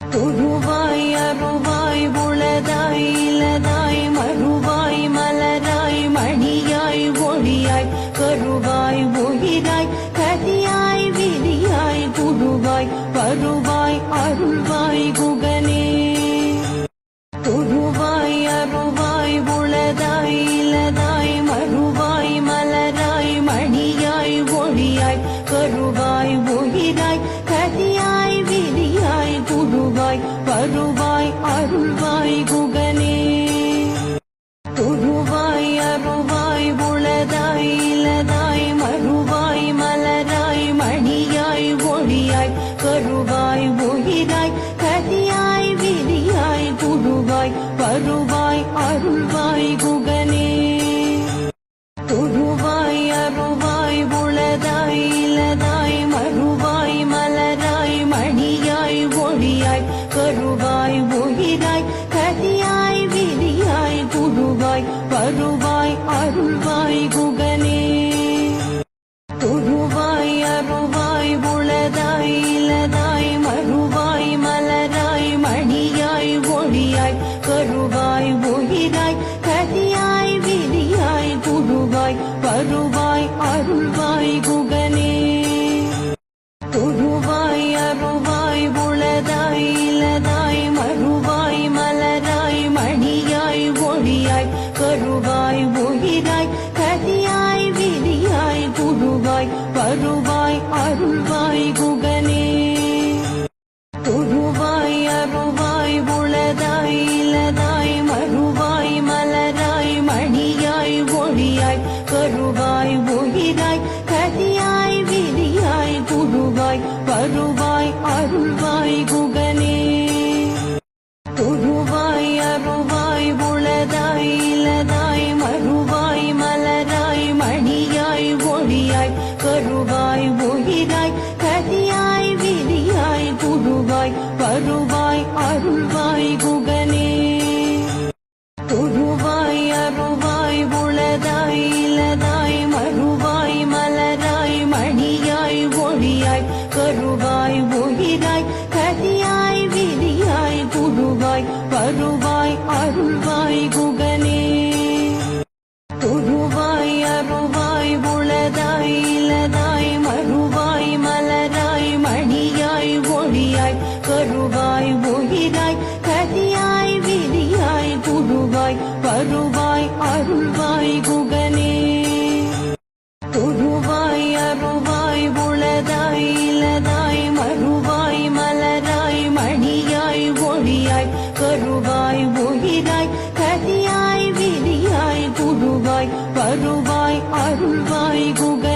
Todo வருவாய் like தொழுவாய் குகனே தொழுவாய் அருவாய் உளதாய் இலதாய் மறுவாய் மலராய் மணியாய் ஒளியாய் கருவாய் ஒளிராய் கதியாய் விரியாய் குருவாய் அருள்வாய் குகனே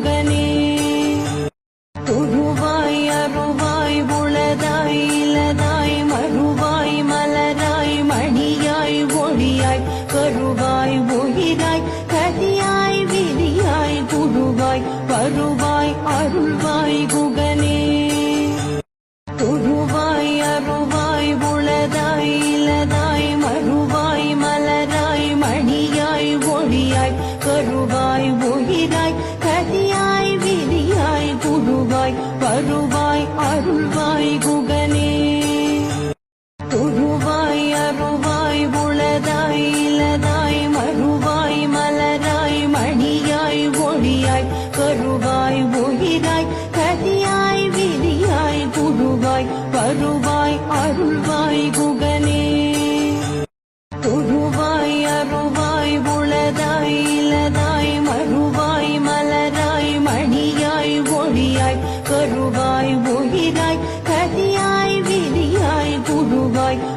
கருவாய் உயிராய் கதியாய் விதியாய் குழுவாய் வருவாய் அருள்வாய் குகனே துருவாய் அருவாய் உளதாய் இலதாய் மறுவாய் மலராய் கருவாய் உயிராய் கதியாய் விதியாய் குழுவாய் வருவாய்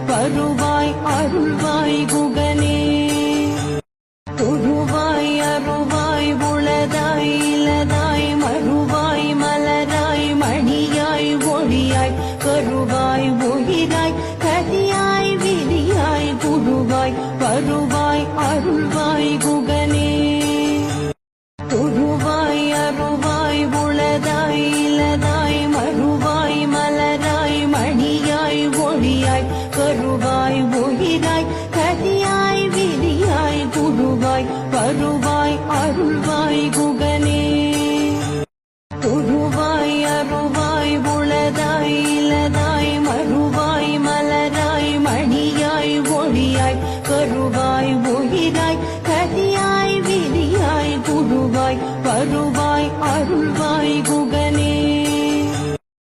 வருவாய் அருள்வாய் குகனே கருவாய் ஒயிராய்